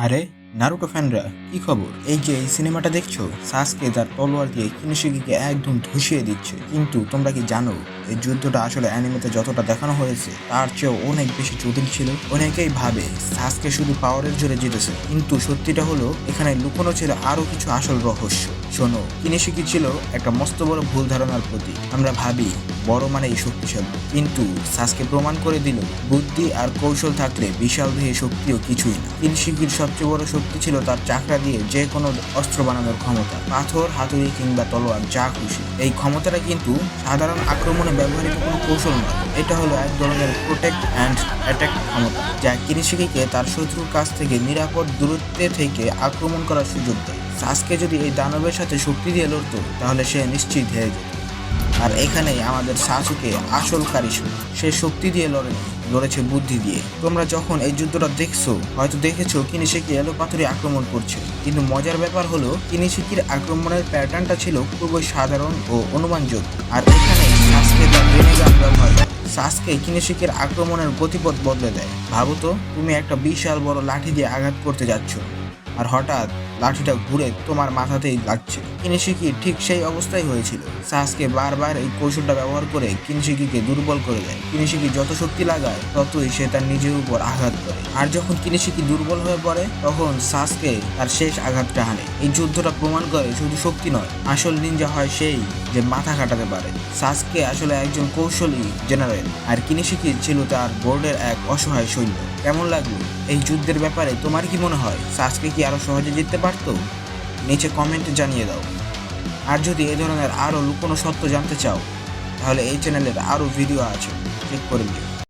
আরে, নারুটো ফ্যানরা, কি খবর? এই যে এই সিনেমাটা দেখছ? সাসকে তার তলোয়ার দিয়ে কিনেশিকিকে একদম ধসিয়ে দিচ্ছে। কিন্তু তোমরা কি জানো? এই যুদ্ধটা আসলে অ্যানিমেতে যতটা দেখানো হয়েছে, তার চেয়েও অনেক বেশি জটিল ছিল। অনেকেই ভাবে সাসকে শুধু পাওয়ারের জোরে জিতেছে, কিন্তু সত্যিটা হলো, এখানে লুকোনো ছিল আরও কিছু আসল রহস্য। শোনো কিনেশিকি ছিল একটা মস্ত বড় ভুল ধারণার প্রতি আমরা ভাবি, বড় মানেই শক্তিশালী। কিন্তু সাসকে প্রমাণ করে দিল, বুদ্ধি আর কৌশল থাকলে বিশাল দেহে শক্তিও কিছুই না। কিনশিকির সবচেয়ে বড় শক্তি ছিল তার চাকরা দিয়ে যে কোনো অস্ত্র বানানোর ক্ষমতা। পাথর, হাতুড়ি কিংবা তলোয়ার, যা খুশি। এই ক্ষমতাটা কিন্তু সাধারণ আক্রমণে ব্যবহৃত কোনো কৌশল নয়। এটা হলো এক ধরনের প্রোটেক্ট অ্যান্ড অ্যাট্যাক ক্ষমতা, যা কিরিশিকিকে তার শত্রুর কাছ থেকে নিরাপদ দূরত্বে থেকে আক্রমণ করার সুযোগ দেয়। সাসকে যদি এই দানবের সাথে শক্তি দিয়ে লড়তো, তাহলে সে নিশ্চিত হয়ে যেত। আর এখানেই আমাদের সাসুকে আসল কারিশু সে শক্তি দিয়ে লড়ে লড়েছে বুদ্ধি দিয়ে। তোমরা যখন এই যুদ্ধটা দেখছ, হয়তো দেখেছ কিনিশিকি এলো পাথরে আক্রমণ করছে। কিন্তু মজার ব্যাপার হলো কিনিশিকির আক্রমণের প্যাটার্নটা ছিল খুবই সাধারণ ও অনুমানযোগ্য। আর এখানে সাসকে তার রেনেগান ব্যবহার। সাসকে আক্রমণের গতিপথ বদলে দেয়। ভাবো তো, তুমি একটা বিশাল বড় লাঠি দিয়ে আঘাত করতে যাচ্ছ। আর হঠাৎ লাঠিটা ঘুরে তোমার মাথাতেই লাগছে কিনেশিকি ঠিক সেই অবস্থায় হয়েছিল। সাসকে বারবার এই কৌশলটা ব্যবহার করে কিনশিকিকে দুর্বল করে দেয়। কিনেশিকি যত শক্তি লাগায়, ততই সে তার নিজের উপর আঘাত করে। আর যখন কিনেশিকি দুর্বল হয়ে পড়ে, তখন সাসকে তার শেষ আঘাতটা হানে। এই যুদ্ধটা প্রমাণ করে শুধু শক্তি নয়, আসল নিনজা হয় সেই যে মাথা কাটাতে পারে। সাসকে আসলে একজন কৌশলী জেনারেল, আর কিনেশিকি ছিল তার বোর্ডের এক অসহায় সৈন্য। কেমন লাগল এই যুদ্ধের ব্যাপারে? তোমার কি মনে হয়? সাসকে কি আরও সহজে জিততে পারতো, নিচে কমেন্টে জানিয়ে দাও। আর যদি এ ধরনের আরও লুকোনো সত্য জানতে চাও, তাহলে এই চ্যানেলের আরও ভিডিও আছে। চেক করে নিও।